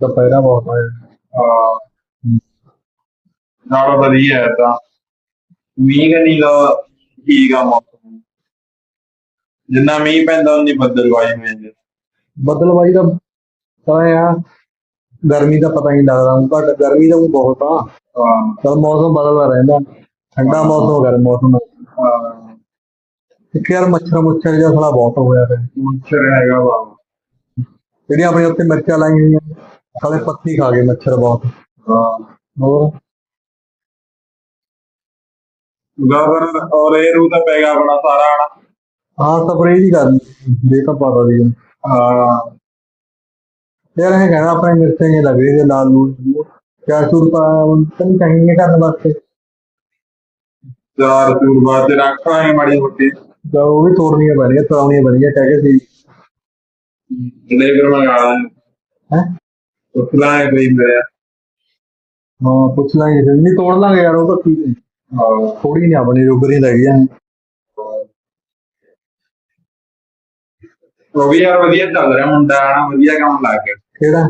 ਦੁਪਹਿਰਾ ਬਹੁਤ ਹੋਇਆ ਹਾਂ ਨਾਲ ਵਧੀਆ ਹੈ ਤਾਂ। ਮੀਂਹ ਕਨੀ ਦਾ ਠੀਕ ਆ ਮੌਸਮ। ਜਿੰਨਾ ਮੀਂਹ ਪੈਂਦਾ ਉਨੀ ਬੱਦਲਵਾਈ ਹੋ ਜਾਂਦੀ ਬੱਦਲਵਾਈ ਦਾ ਤਾਂ ਇਹ ਆ ਗਰਮੀ ਦਾ ਪਤਾ ਨਹੀਂ ਲੱਗਦਾ। ਹੁਣ ਘੱਟ ਗਰਮੀ ਤਾਂ ਊਂ ਬਹੁਤ ਆ। ਹਾਂ। ਮੌਸਮ ਬਦਲਦਾ ਰਹਿੰਦਾ। ਠੰਡਾ ਮੌਸਮ ਗਰਮ ਮੌਸਮ ਹਾਂ। ਇੱਕ ਯਾਰ ਮੱਛਰ ਮੁੱਛਰ ਜਿਹਾ ਥੋੜਾ ਬਹੁਤ ਹੋਇਆ ਪਿਆ। ਮੱਛਰ ਹੈਗਾ ਵਾ। ਜਿਹੜੀਆਂ ਆਪਣੇ ਉੱਤੇ ਮਿਰਚਾਂ ਲਾਈਆਂ ਹੋਈਆਂ। ਸਾਲੇ ਪੱਤੀ ਖਾ ਗਏ ਮੱਛਰ ਬਹੁਤ। ਹਾਂ ਹੋਰ? ਗਵਰ ਔਰ ਇਹ ਰੂ ਤਾਂ ਪੈਗਾ ਆਪਣਾ ਸਾਰਾ ਹਨਾ। ਹਾਂ ਸਪਰੇਅ ਦੀ ਕਰਨੀ ਦੇ ਤਾਂ ਪਤਾ ਦੀ ਹਾਂ। ਯਾਰ ਇਹ ਕਹਿਣਾ ਆਪਣੇ ਮਿਰਚਾਂ ਨਹੀਂ ਲੱਗ ਰਹੀ ਲਾਲ ਲੂਲ ਕਿਆ ਸੂਰ ਪਾ ਤਨ ਚਾਹੀਏ ਕਰਨ ਵਾਸਤੇ। ਚਾਰ ਸੂਰ ਬਾਅਦ ਚ ਰੱਖਾਂਗੇ ਮਾੜੀ ਮੋਟੀ। ਤਾਂ ਉਹ ਵੀ ਤੋੜਨੀਆਂ ਪੈਣੀਆਂ ਤਰਾਉਣੀਆਂ ਪੈਣੀਆਂ ਕਹਿ ਕੇ ਸੀ। ਲੇਬਰ ਮੰਗਾ ਲਾਂਗੇ ਹੈ? ਕੋਈ ਹਾਂ ਪੁੱਛ ਲਾਂਗੇ ਫਿਰ ਨਹੀਂ ਤੋੜ ਲਾਂਗੇ ਯਾਰ ਉਹ ਤਾਂ ਠੀਕ ਹੈ। ਥੋੜੀ ਨਹੀਂ ਆਪਣੀ ਰੁਗਰੀ ਲੱਗ ਜਾਣੀ ਉਹ ਵੀ ਯਾਰ ਵਧੀਆ ਚੱਲ ਰਿਹਾ ਮੁੰਡਾ ਹਨਾ ਵਧੀਆ ਕੰਮ ਲੱਗ ਗਿਆ। ਕਿਹੜਾ?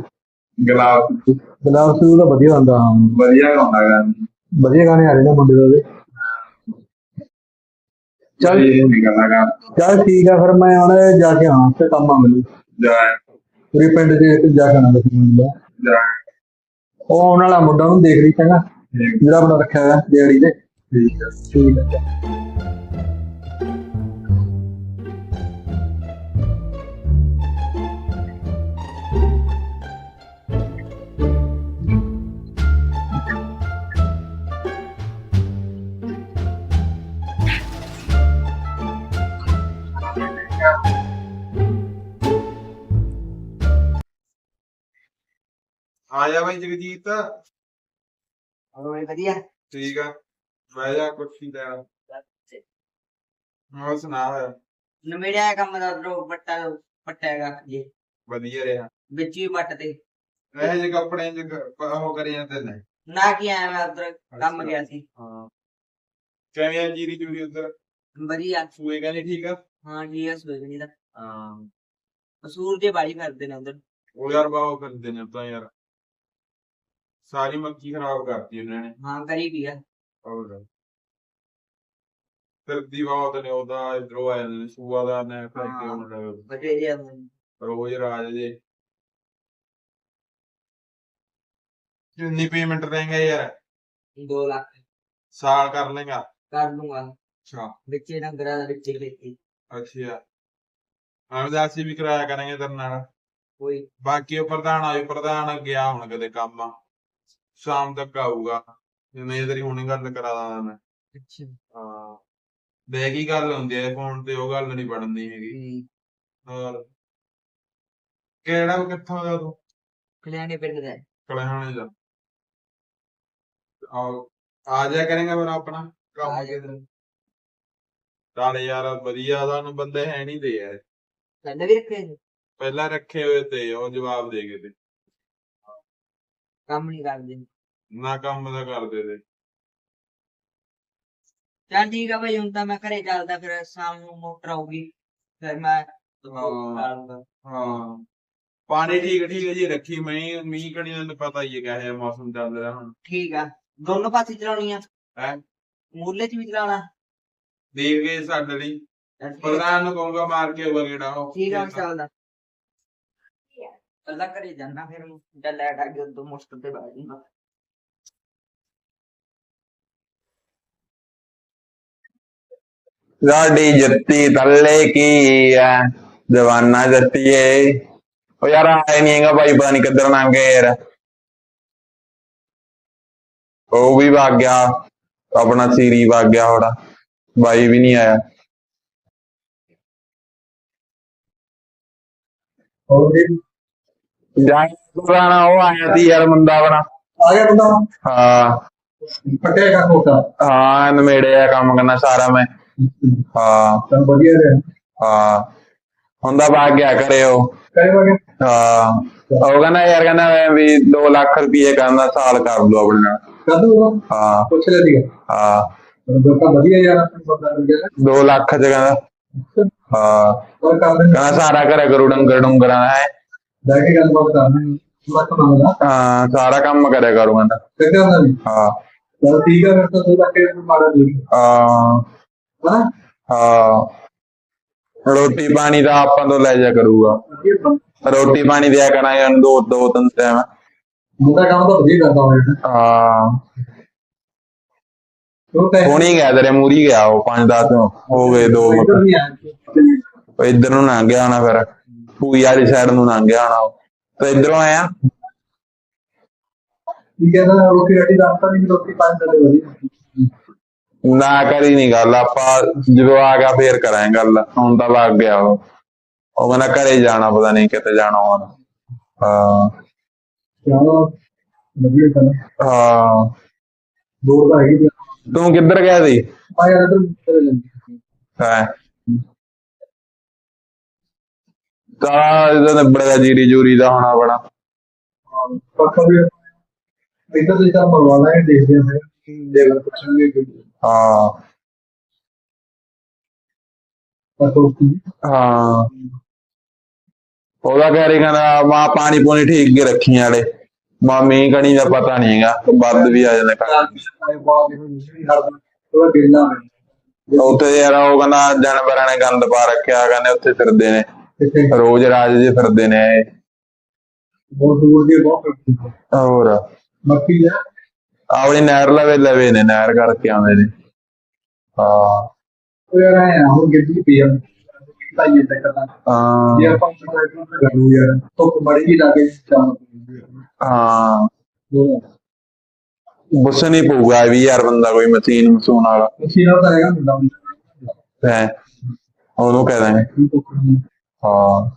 ਗਲਾਸ। ਗੁਲਾਬ ਸੂਰ ਦਾ ਵਧੀਆ ਹੁੰਦਾ ਹਾਂ। ਵਧੀਆ ਗਾਉਂਦਾ ਗਾ। ਵਧੀਆ ਗਾਣੇ ਆ ਰਹੇ ਨੇ ਮੁੰਡੇ ਦੇ। ਚੱਲ। ਠੀਕ ਆ ਫਿਰ ਮੈਂ ਹੁਣ ਜਾ ਕੇ ਤੇ ਕੰਮ ਆ ਮੈਨੂੰ। ਜਾ। ਪੂਰੇ ਪਿੰਡ ਦੇ ਜਾ ਕੇ ਆਣਾ ਬਸ ਮੁੰਡਾ। ਜਾ ਉਹ ਆਉਣ ਵਾਲਾ ਮੁੰਡਾ ਨੂੰ ਦੇਖ ਲਈ ਚੰਗਾ। ਜਿਹੜਾ ਆਪਣਾ ਰੱਖਿਆ ਹੋਇਆ ਦਿਹਾੜੀ ਤੇ। ਠੀਕ ਹੈ ਠੀਕ ਹੈ ਆ ਜਾ ਬਾਈ ਜਗਜੀਤ? ਹੋਰ ਵਧੀਆ। ਠੀਕ ਆ। ਬਹਿ ਜਾ ਕੁਰਸੀ ਤੇ ਆ। ਹੋਰ ਸੁਣਾ ਨਵੇੜਿਆ ਕੰਮ ਦਾ ਉਧਰੋਂ ਪੱਟਾ ਪੱਟੇਗਾ ਜੀ। ਵਧੀਆ ਰਿਹਾ। ਵਿੱਚ ਹੀ ਪੱਟ ਤੇ। ਇਹ ਜੇ ਕੱਪੜੇ ਕ- ਉਹ ਕਰੇ ਜਾਂਦੇ ਨੇ ਨਾ ਕੀ ਆਇਆ ਮੈਂ ਉਧਰ ਕੰਮ ਗਿਆ ਸੀ। ਹਾਂ। ਕਿਵੇਂ ਆ ਜੀਰੀ ਜੂਰੀ ਉਧਰ। ਵਧੀਆ। ਸੂਏ ਕਹਿੰਦੇ ਠੀਕ ਆ? ਹਾਂ ਜੀ ਇਸ ਵੇਲੇ ਦਾ ਹਾਂ। ਅਸੂਲ ਦੇ ਬਾੜੀ ਕਰਦੇ ਨੇ ਉਧਰ। ਉਹ ਯਾਰ ਬਾਹੋ ਕਰਦੇ ਨੇ ਤਾਂ ਯਾਰ। ਸਾਰੀ ਮੱਕੀ ਖਰਾਬ ਕਰਤੀ ਉਹਨਾਂ ਨੇ? ਹਾਂ ਕਰੀ ਵੀ ਆ। ਹੋਰ। ਫਿਰ ਦੀਵਾਰ ਨੇ ਉਹਦਾ ਇਧਰੋਂ ਆ ਜਾਂਦੇ ਨੇ ਸੂਆ ਦਾ ਨੇ ਫਿਰ ਕੇ। ਉਹਨਾਂ ਬਥੇਰੇ ਰੋਜ਼ ਰਾਜ ਦੇ ਕਿੰਨੀ ਪੇਮੈਂਟ ਦੇਂਗਾ ਯਾਰ? 2 ਲੱਖ। ਸਾਲ ਕਰ ਲੇਗਾ? ਕਰ ਦੂੰਗਾ ਅੱਛਾ। ਵਿੱਚੇ ਡੰਗਰਾਂ ਦਾ ਵਿੱਚੇ ਖੇਤੀ। ਅੱਛਾ। ਅਸੀਂ ਵੀ ਕਰਾਇਆ ਕਰਾਂਗੇ ਤੇਰੇ ਨਾਲ। ਕੋਈ ਬਾਕੀ ਉਹ ਪ੍ਰਧਾਨ ਆਏ ਪ੍ਰਧਾਨ ਗਿਆ ਹੁਣ ਕਦੇ ਕੰਮ। ਸ਼ਾਮ ਤੱਕ ਆਊਗਾ। ਜਿਵੇਂ ਤੇਰੀ ਹੁਣੇ ਗੱਲ ਕਰਾ ਦਾਂ ਮੈਂ। ਅੱਛਾ। ਹਾਂ। ਬੈ ਕੀ ਗੱਲ ਹੁੰਦੀ ਹੈ ਫੋਨ ਤੇ ਉਹ ਗੱਲ ਨਹੀਂ ਬਣਨੀ ਹੈਗੀ। ਹੂੰ ਹੋਰ? ਕਿਹੜਾ ਕਿੱਥੋਂ ਦਾ ਤੂੰ? ਕਲਿਆਣੇ ਪਿੰਡ ਦਾ। ਕਲਿਆਣੇ ਦਾ। ਆ ਆ ਜਾ ਕਰੇਗਾ ਮੇਰਾ ਆਪਣਾ ਕੰਮ। ਕਿਧਰ? ਚੱਲ ਯਾਰ ਵਧੀਆ ਤੁਹਾਨੂੰ ਬੰਦੇ ਹੈ ਨਹੀਂ ਦੇ ਯਾਰ। ਪਿੰਡ ਵੀ ਰੱਖੇ ਸੀ। ਪਹਿਲਾਂ ਰੱਖੇ ਹੋਏ ਤੇ ਉਹ ਜਵਾਬ ਦੇ ਗਏ ਤੇ। ਕੰਮ ਨਹੀਂ ਕਰਦੇ। ਨਾ ਕੰਮ ਦਾ ਕਰਦੇ ਤੇ। ਚੱਲ ਠੀਕ ਆ ਭਾਈ ਹੁਣ ਤਾਂ ਮੈਂ ਘਰੇ ਚੱਲਦਾ ਫਿਰ ਸ਼ਾਮ ਨੂੰ ਮੋਟਰ ਆਊਗੀ ਫਿਰ ਮੈਂ ਹਾਂ। ਹਾਂ। ਪਾਣੀ ਠੀਕ ਠੀਕ ਜੀ ਰੱਖੀ ਮੈਂ ਮੀਂਹ ਕਣੀ ਨੂੰ ਪਤਾ ਹੀ ਹੈ ਕਿਹੋ ਮੌਸਮ ਚੱਲ ਰਿਹਾ ਹੁਣ। ਠੀਕ ਆ ਦੋਨੋਂ ਪਾਸੇ ਚਲਾਉਣੀ ਆ। ਹੈ? ਮੂਲੇ ਚ ਵੀ ਚਲਾਉਣਾ। ਦੇਖ ਕੇ ਸਾਡੇ ਲਈ। ਚੱਲ ਠੀਕ ਆ। ਪ੍ਰਧਾਨ ਨੂੰ ਕਹੂੰਗਾ ਮਾਰ ਕੇ over ਗੇੜਾ ਉਹ। ਠੀਕ ਆ ਚੱਲਦਾ। ਅੱਲਾ ਕਰੇ ਜਾਣਾ ਫਿਰ ਜਦ ਲੈਟ ਆ ਗਈ ਉਦੋਂ ਮੁਸ਼ਕਲ ਤੇ ਬੈਠ ਜੂਗਾ ਸਾਡੀ ਜੱਤੀ ਥੱਲੇ ਕੀ ਐ ਜਵਾਨਾ ਜੱਤੀਏ। ਉਹ ਯਾਰ ਆਏ ਨਹੀਂ ਹੈਗਾ ਭਾਈ ਪਤਾ ਨਹੀਂ ਕਿੱਧਰ ਲੰਘ ਗਏ ਯਾਰ। ਉਹ ਵੀ ਵਗ ਗਿਆ। ਆਪਣਾ ਸੀਰੀ ਵਗ ਗਿਆ ਹੋੜਾ ਬਾਈ ਵੀ ਨਹੀਂ ਆਇਆ। ਜੀ? ਪੁਰਾਣਾ ਉਹ ਆਇਆ ਸੀ ਯਾਰ ਮੁੰਡਾ ਆਪਣਾ ਆ ਗਿਆ ਮੁੰਡਾ ਹਾਂ। ਪਟੇਗਾ ਕੋਟਾ ਹਾਂ ਨਵੇੜਿਆ ਕੰਮ ਕਰਨਾ ਸਾਰਾ ਮੈਂ। ਹਾਂ ਚਲ ਵਧੀਆ ਰਿਹਾ ਹਾਂ ਹੁੰਦਾ ਵਗ ਗਿਆ ਘਰੇ ਉਹ। ਕਰੇ ਵਗੇ ਹਾਂ ਉਹ ਕਹਿੰਦਾ ਯਾਰ ਕਹਿੰਦਾ ਮੈਂ ਵੀ 2 ਲੱਖ ਰੁਪਏ ਕਹਿੰਦਾ ਸਾਲ ਕਰ ਲਓ ਆਪਣੇ ਨਾਲ। ਕਰ ਦੂੰਗਾ ਹਾਂ। ਪੁੱਛ ਲੈ ਦੀਗਾ ਹਾਂ। ਪਰ ਤਾਂ ਵਧੀਆ ਯਾਰ ਆਪਣੀ ਬੰਦਾ ਮਿਲ ਗਿਆ 2 ਲੱਖ ਚ ਕਹਿੰਦਾ। ਹਾਂ। ਕਹਿੰਦਾ ਸਾਰਾ ਘਰੇ ਕਰੂ ਡੰਗਰ ਡੁੰਗਰਾਂ ਹੈ। ਬੈ ਕੇ ਗੱਲਬਾਤ ਕਰਨੀ ਹਾਂ ਸਾਰਾ ਕੰਮ ਕਰਿਆ ਕਰੂ ਕਹਿੰਦਾ। ਕਿੱਥੇ ਹੁੰਦਾ ਨਹੀਂ ਹਾਂ। ਚਲ ਠੀਕ ਹੈ ਫਿਰ ਤਾਂ ਤੂੰ ਰੱਖੇ ਮਾੜਾ ਨਹੀਂ ਹਾਂ। ਹਾਂ ਹਾਂ। ਰੋਟੀ ਪਾਣੀ ਤਾਂ ਆਪਾਂ ਤੋਂ ਲੈ ਜਾ ਕਰੂਗਾ। ਰੋਟੀ ਪਾਣੀ ਦਿਆ ਕਰਾਂਗੇ ਉਹਨੂੰ ਦੋ ਦੋ ਤਿੰਨ ਟਾਈਮ ਮੁੰਡਾ ਕੰਮ ਤਾਂ ਵਧੀਆ ਕਰਦਾ ਹੋਇਆ। ਹਾਂ। ਹੁਣੀ ਗਿਆ ਤੇਰੇ ਮੂਰੀ ਗਿਆ ਉਹ 5-10 ਹੋ ਗਏ ਦੋ ਉਹ ਇੱਧਰ ਨੂੰ ਲੰਘ ਗਿਆ ਹੋਣਾ ਫਿਰ। ਪੂਈ ਵਾਲੀ ਸਾਈਡ ਨੂੰ ਲੰਘ ਗਿਆ ਹੋਣਾ। ਤੇ ਇੱਧਰੋਂ ਆਇਆ? ਠੀਕ ਹੈ ਨਾ ਰੋਟੀ ਰਾਟੀ ਦਾ ਆਪਾਂ ਨਹੀਂ ਰੋਟੀ ਪਾਣੀ ਦਾ ਵਧੀਆ। ਨਾ ਕਰੀ ਨਹੀਂ ਗੱਲ ਆਪਾਂ ਜਦੋਂ ਆ ਗਿਆ ਫੇਰ ਕਰਾਂਗੇ ਗੱਲ ਹੁਣ ਤਾਂ ਲੱਗ ਗਿਆ ਉਹ। ਉਹ ਕਹਿੰਦਾ ਘਰੇ ਜਾਣਾ ਪਤਾ ਨਹੀਂ ਕਿੱਥੇ ਜਾਣਾ ਹੁਣ। ਹਾਂ। ਚਲੋ ਵਧੀਆ ਹਾਂ। ਹੈਗੀ। ਤੂੰ ਕਿੱਧਰ ਗਿਆ ਸੀ? ਆ ਯਾਰ ਤੂੰ ਚਲੇ ਜਾਂਦੀ ਹੈ। ਤਾਂ ਇਹਦਾ ਨਿਬੜਿਆ ਜੀਰੀ ਜੂਰੀ ਦਾ ਹੋਣਾ ਬੜਾ। ਪੱਕਾ ਵੀ ਇੱਧਰ ਦੇ ਕੰਮ ਕਰਵਾ ਲਾਂਗੇ ਦੇਖਦੇ ਹਾਂ ਫਿਰ। ਦੇਖ ਪੁੱਛਾਂਗੇ ਕਿ ਹਾਂ। ਉਹਦਾ ਕਹਿ ਰਹੀ ਕਹਿੰਦਾ ਮਾਂ ਪਾਣੀ ਪੂਣੀ ਠੀਕ ਕੇ ਰੱਖੀ ਵਾਲੇ ਮਾਂ ਮੀਂਹ ਕਣੀ ਦਾ ਪਤਾ ਨਹੀਂ ਹੈਗਾ ਵੱਧ ਵੀ ਆ ਜਾਂਦਾ। ਉੱਥੇ ਯਾਰ ਉਹ ਕਹਿੰਦਾ ਜਾਨਵਰਾਂ ਨੇ ਗੰਦ ਪਾ ਰੱਖਿਆ ਕਹਿੰਦੇ ਉੱਥੇ ਫਿਰਦੇ ਨੇ। ਰੋਜ਼ ਰਾਜ ਜੇ ਫਿਰਦੇ ਨੇ। ਬਹੁਤ ਦੂਰ ਦੇ ਬਹੁਤ ਹੋਰ? ਮੱਕੀ ਹੈ। ਆਪਣੀ ਨਹਿਰ ਲਵੇ ਲਵੇ ਨੇ ਨਹਿਰ ਕਰਕੇ ਆਉਂਦੇ ਨੇ। ਹਾਂ। ਉਹ ਯਾਰ ਆ ਹੁਣ ਗਿਰਦੀ ਪਈ ਆ। ਤਾਂ ਇਹ ਤੱਕ ਜੇ ਹਾਂ ਆਪਾਂ ਨੂੰ ਕਰੂ ਯਾਰ ਧੁੱਪ ਜੀ ਲੱਗੇ ਚਾਹ ਹਾਂ। ਬੁੱਸ ਨਹੀਂ ਪਊਗਾ ਵੀ ਯਾਰ ਬੰਦਾ ਕੋਈ ਮਸ਼ੀਨ ਮਸੂਨ ਵਾਲਾ। ਮਸ਼ੀਨ ਤਾਂ ਹੈਗਾ ਮੁੰਡਾ ਹੈ। ਉਹਨੂੰ ਕਹਿ ਦਾਂਗੇ। ਹਾਂ।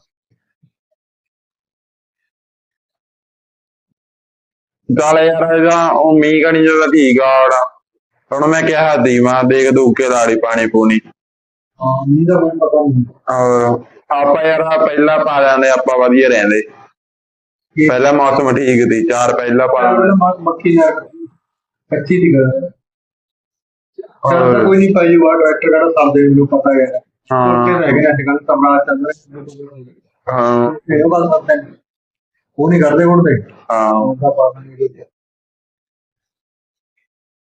ਚੱਲ ਯਾਰ ਇਹਦਾ ਉਹ ਮੀਂਹ ਕਣੀ ਜਦੋਂ ਠੀਕ ਆ ਹੁਣ ਹੁਣ ਮੈਂ ਕਿਹਾ ਦੀ ਮੈਂ ਦੇਖ ਦੂ ਕੇ ਲਾੜੀ ਪਾਣੀ ਪੂਣੀ। ਹਾਂ ਨਹੀਂ ਤਾਂ ਮੈਨੂੰ ਪਤਾ ਨਹੀਂ। ਔਰ ਆਪਾਂ ਯਾਰ ਆਹ ਪਹਿਲਾਂ ਪਾ ਜਾਂਦੇ ਆਪਾਂ ਵਧੀਆ ਰਹਿੰਦੇ। ਪਹਿਲਾ ਮੌਸਮ ਠੀਕ ਸੀ ਚਾਰ ਪਹਿਲਾਂ ਪਾ ਲੈਂਦੇ। ਮ- ਮੱਖੀ ਨਾ ਕੱਚੀ ਦੀ ਗੱਲ। ਔਰ ਕੋਈ ਨਹੀਂ ਪਾਈ ਵਾ ਡਾਇਰੈਕਟਰ ਕਹਿੰਦਾ ਸਾਦੇ ਮੈਨੂੰ ਪਤਾ ਹੈ ਹਾਂ। ਕਿ ਰਹਿ ਗਿਆ ਅੱਜ ਕੱਲ ਸਮਰਾ ਚੱਲ ਰਿਹਾ। ਹਾਂ। ਇਹ ਗੱਲ ਪਤਾ ਨਹੀਂ ਉਹ ਨਹੀਂ ਕਰਦੇ ਹੁਣ ਤੇ? ਹਾਂ। ਉਹਦਾ ਪਤਾ ਨਹੀਂ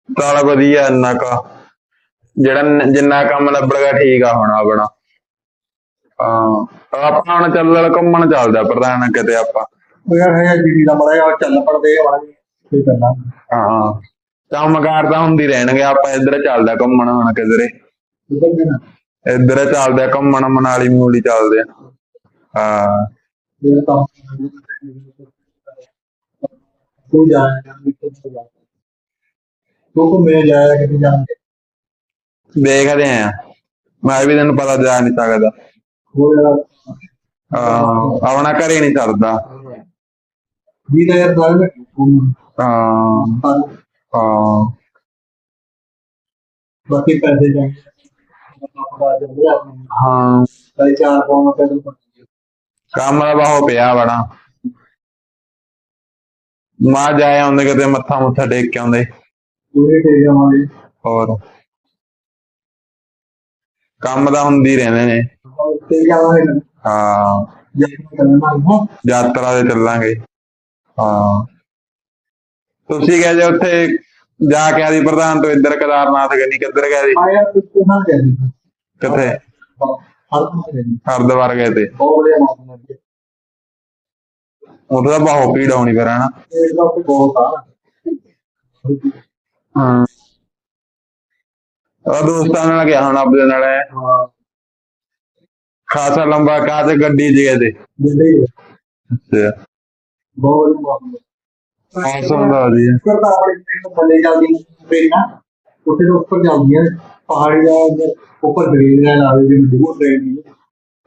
ਚੱਲ ਵਧੀਆ ਇੰਨਾ ਕਾ। ਜਿਹੜਾ ਨ- ਜਿੰਨਾ ਕੰਮ ਲੱਭੜਗਾ ਠੀਕ ਆ ਹੁਣ ਆਪਣਾ। ਹਾਂ। ਆਪਾਂ ਹੁਣ ਚੱਲਣ ਘੁੰਮਣ ਚੱਲਦਾ ਪ੍ਰਧਾਨ ਕਿਤੇ ਆਪਾਂ। ਉਹ ਯਾਰ ਹੈ ਜਿਹੜੀ ਦਾ ਮੜਾ ਜਾ ਚੱਲ ਪੜਦੇ ਆ ਵਾਲੀ ਕੀ ਕਰਨਾ? ਹਾਂ। ਕੰਮਕਾਰ ਤਾਂ ਹੁੰਦੀ ਰਹਿਣਗੇ ਆਪਾਂ ਇੱਧਰ ਚੱਲਦਾ ਘੁੰਮਣ ਹੁਣ ਕਿਧਰੇ। ਉਧਰ ਵੀ ਨਾ ਇੱਧਰ ਚੱਲਦੇ ਘੁੰਮਣ ਮਨਾਲੀ ਮੂਲੀ ਚੱਲਦੇ ਆ। ਹਾਂ। ਇਹ ਤਾਂ ਤੂੰ ਜਾਏਗਾ ਵੀ ਤੂੰ ਜਾ ਤੂੰ ਕੋ ਮੈਂ ਜਾਇਆ ਕਿ ਜਾਣਗੇ ਦੇਖਦੇ ਆ ਮੈਂ ਵੀ ਤੈਨੂੰ ਪਤਾ ਜਾ ਨਹੀਂ ਸਕਦਾ। ਉਹ ਯਾਰ ਹਾਂ ਆਪਣਾ ਘਰੇ ਨਹੀਂ ਸਰਦਾ। ਵੀ ਤਾਂ ਯਾਰ ਗੱਲ ਹਾਂ ਹਾਂ। ਹਾਂ। ਬਾਕੀ ਪੈਸੇ ਜਾਣਗੇ ਹਾਂ। ਚਾਰ ਪਾਉਣਾ ਕੰਮ ਬਾਹੋ ਪਿਆ ਬੜਾ। ਮਾ ਜਾਏ ਆਉਂਦੇ ਕਿਤੇ ਮੱਥਾ ਮੁੱਥਾ ਟੇਕ ਕੇ ਆਉਂਦੇ। ਪੂਰੇ ਤੇ ਜਾਵਾਂਗੇ। ਹੋਰ। ਕੰਮ ਤਾਂ ਹੁੰਦੀ ਰਹਿੰਦੇ ਨੇ। ਜਾਵਾਂਗੇ ਹਾਂ। ਯਾਤਰਾ ਤੇ ਚੱਲਾਂਗੇ। ਹਾਂ। ਤੁਸੀਂ ਕਹੇ ਜੇ ਉੱਥੇ ਜਾ ਕੇ ਆਦੀ ਪ੍ਰਧਾਨ ਤੋਂ ਇੱਧਰ ਕੇਦਾਰਨਾਥ ਗਏ ਨਹੀਂ ਕਿੱਧਰ ਗਏ ਸੀ ਆਇਆ ਤੇ ਨਾ ਜਾਣੀ ਕਿੱਥੇ? ਹਰ ਤੋਂ ਜਾਣੀ ਹਰਿਦੁਆਰ ਗਏ ਤੇ। ਉਹਦਾ ਬਹੁਤ ਭੀੜ ਆਉਣੀ ਫਿਰ ਹਨਾ ਇਹ ਤਾਂ ਉੱਥੇ ਬਹੁਤ ਆ। ਹਾਂ। ਉਹ ਦੋਸਤਾਂ ਨਾਲ ਗਿਆ ਹੁਣ ਆਪਣੇ ਨਾਲ। ਹਾਂ ਖਾਸਾ ਲੰਬਾ ਤੇ ਗੱਡੀ ਤੇ ਜਿੰਦੇ ਹੀ ਅੱਛਾ। ਬਹੁਤ ਮੌਸਮ ਹੈ ਮੌਸਮ ਦਾ ਤਾਂ ਆਪਣੇ ਥੱਲੇ ਜਾਂਦੀ ਟ੍ਰੇਨਾਂ ਉੱਥੇ ਤੋਂ ਉੱਪਰ ਜਾਂਦੀਆਂ ਪਹਾੜੀ ਦਾ ਉੱਪਰ ਟ੍ਰੇਨ ਹੈ ਨਾਲ ਦੀ ਦੂਰ ਟ੍ਰੇਨ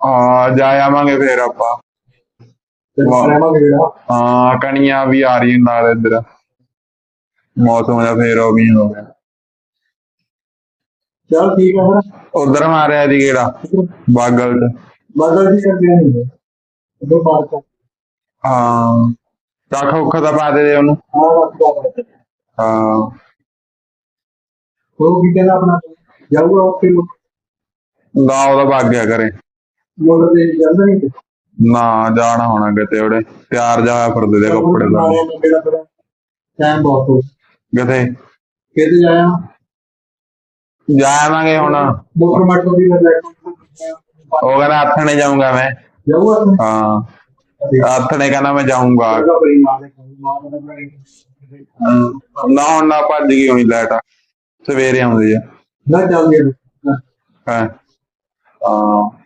ਹਾਂ ਜਾ ਆਵਾਂਗੇ ਫਿਰ ਆਪਾਂ। ਹਾਂ। ਕਣੀਆਂ ਵੀ ਆ ਰਹੀਆਂ ਨਾਲ ਇੱਧਰ। ਮੌਸਮ ਦਾ ਫੇਰ ਉਹ ਵੀ ਹੋ ਗਿਆ। ਚਲ ਠੀਕ ਹੈ ਫਿਰ। ਉਧਰ ਮਾਰਿਆ ਜੀ ਕਿਹੜਾ? ਬਾਗਲ ਚ। ਬਦਲ ਜੀ ਕਰ ਗਿਆ ਨਹੀਂ ਦੋ ਬਾਰ ਕਰ ਹਾਂ ਕੱਖ ਉੱਖ ਦਾ ਪਾ ਦੇ ਦੇ ਉਹਨੂੰ। ਹਾਂ ਉਹ ਵੀ ਕਹਿੰਦਾ ਆਪਣਾ? ਜਾਊਗਾ ਉੱਥੇ ਦਾ ਉਹਦਾ ਭੱਗ ਗਿਆ ਕਰੇ ਮੋਟਰ ਤੇ ਜਾਂਦਾ ਨਹੀਂ ਤੇ ਨਾ ਜਾਣਾ ਹੋਣਾ ਕਿਤੇ ਉਹਦੇ। ਤਿਆਰ ਜਾ ਹੋਇਆ ਫਿਰਦੇ ਦੇ ਕੱਪੜੇ ਫਿਰ ਟਾਈਮ ਬਹੁਤ ਹੋ ਕਿਤੇ ਕਿਤੇ ਜਾਇਆ? ਜਾਵਾਂਗੇ ਹੁਣ। ਮੋਟਰ ਮਟਰ ਦੀ ਲੈ ਉਹ ਕਹਿੰਦਾ ਆਥਣੇ ਜਾਊਂਗਾ ਮੈਂ। ਜਾਊਗਾ ਹਾਂ। ਆਥਣੇ ਕਹਿੰਦਾ ਮੈਂ ਜਾਊਂਗਾ। ਨਾ ਹੁਣ ਨਾ ਭੱਜ ਗਈ ਹੋਣੀ ਲਾਈਟ। ਸਵੇਰੇ ਆਉਂਦੀ ਆ। ਨਾ ਚੱਲ ਗਿਆ ਹਾਂ। Oh.